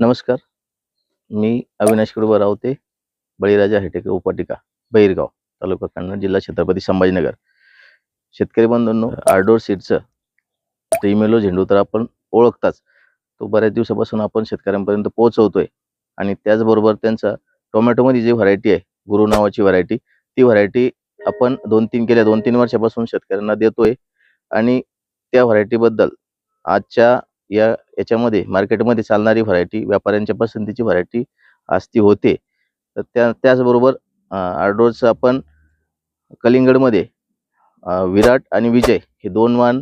नमस्कार. मी अविनाश कुरुबा रावते बळीराजा हेटेकर उपाटिका बहिरगाव तालुका कन्नड जिल्हा छत्रपती संभाजीनगर. शेतकरी बंधूंनो आर्डोर सीडचं ट्रिमेलो झेंडू तर आपण ओळखताच. तो बऱ्याच दिवसापासून आपण शेतकऱ्यांपर्यंत पोहोचवतोय आणि त्याचबरोबर त्यांचा टोमॅटोमध्ये जी व्हरायटी आहे गुरु नावाची व्हरायटी ती व्हरायटी आपण दोन तीन गेल्या दोन तीन वर्षापासून शेतकऱ्यांना देतोय. आणि त्या व्हरायटीबद्दल आजच्या या याच्यामध्ये मार्केटमध्ये चालणारी व्हरायटी व्यापाऱ्यांच्या पसंतीची व्हरायटी असती होते. तर त्या त्याचबरोबर आर्डोरचं आपण कलिंगडमध्ये विराट आणि विजय हे दोन वाण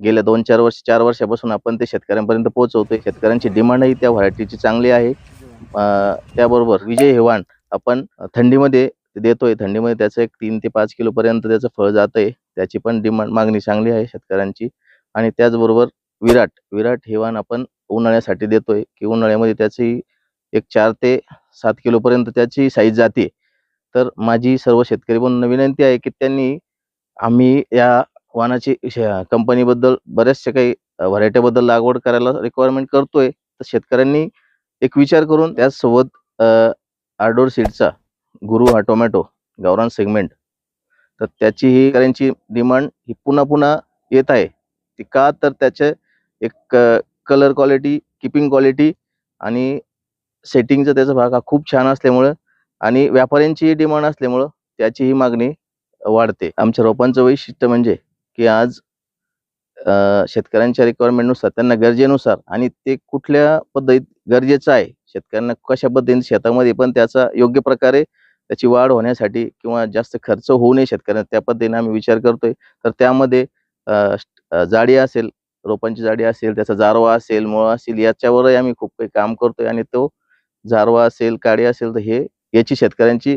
गेल्या दोन चार वर्ष चार वर्षापासून आपण ते शेतकऱ्यांपर्यंत पोहोचवतोय. शेतकऱ्यांची डिमांडही त्या व्हरायटीची चांगली आहे. त्याबरोबर विजय हे वाण आपण थंडीमध्ये देतोय. थंडीमध्ये त्याचं एक तीन ते पाच किलोपर्यंत त्याचं फळ जातंय. त्याची पण डिमांड मागणी चांगली आहे शेतकऱ्यांची. आणि त्याचबरोबर विराट विराट हे वाण आपण उन्हाळ्यासाठी देतोय की उन्हाळ्यामध्ये त्याची एक चार ते सात किलोपर्यंत त्याची साईज जाते. तर माझी सर्व शेतकरी बंधूंना विनंती आहे की त्यांनी आम्ही या वाहनाची कंपनीबद्दल बऱ्याचशा काही व्हरायटीबद्दल लागवड करायला रिक्वायरमेंट करतोय. तर शेतकऱ्यांनी एक विचार करून त्याचसोबत आर्डोर सीडचा गुरु हा टोमॅटो गावरान सेगमेंट तर त्याची ही शेतकऱ्यांची डिमांड ही पुन्हा पुन्हा येत आहे. ती का तर त्याचे एक कलर क्वालिटी किपिंग क्वालिटी आणि सेटिंगचा त्याचा भाग हा खूप छान असल्यामुळं आणि व्यापाऱ्यांची डिमांड असल्यामुळं त्याची ही मागणी वाढते. आमच्या रोपांचं वैशिष्ट्य म्हणजे की आज शेतकऱ्यांच्या रिक्वायरमेंटनुसार त्यांना गरजेनुसार आणि ते कुठल्या पद्धतीत गरजेचं आहे शेतकऱ्यांना कशा पद्धतीने शेतामध्ये पण त्याचा योग्य प्रकारे त्याची वाढ होण्यासाठी किंवा जास्त खर्च होऊ नये शेतकऱ्यांना त्या पद्धतीने आम्ही विचार करतोय. तर त्यामध्ये जाडी असेल रोपांची जाडी असेल त्याचा जारवा असेल मुळा असेल याच्यावरही आम्ही खूप काही काम करतोय. आणि तो जारवा असेल काडी असेल तर हे याची शेतकऱ्यांची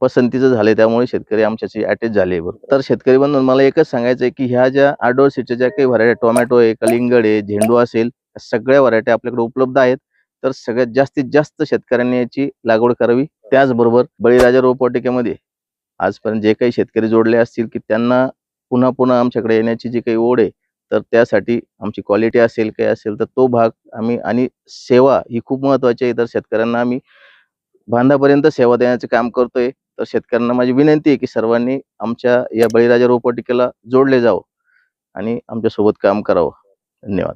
पसंतीचं झाले त्यामुळे शेतकरी आमच्याशी अटॅच झाले बरोबर तर शेतकरी बंधून मला एकच सांगायचं आहे की ह्या ज्या आडोळ सीटच्या ज्या काही व्हरायटी टोमॅटो आहे कलिंगड आहे झेंडू असेल सगळ्या व्हरायटी आपल्याकडे उपलब्ध आहेत. तर सगळ्यात जास्तीत जास्त शेतकऱ्यांनी याची लागवड करावी. त्याचबरोबर बळीराजा रोपवाटिकेमध्ये आजपर्यंत जे काही शेतकरी जोडले असतील की त्यांना पुन्हा पुन्हा आमच्याकडे येण्याची जी काही ओढ आहे तर त्यासाठी आमची क्वालिटी असेल काही असेल तर तो भाग आम्ही आणि सेवा ही खूप महत्वाची आहे. तर शेतकऱ्यांना आम्ही बांधापर्यंत सेवा देण्याचं काम करतोय. तर शेतकऱ्यांना माझी विनंती आहे की सर्वांनी आमच्या या बळीराजा रोपवाटिकेला जोडले जावं आणि आमच्यासोबत काम करावं. धन्यवाद.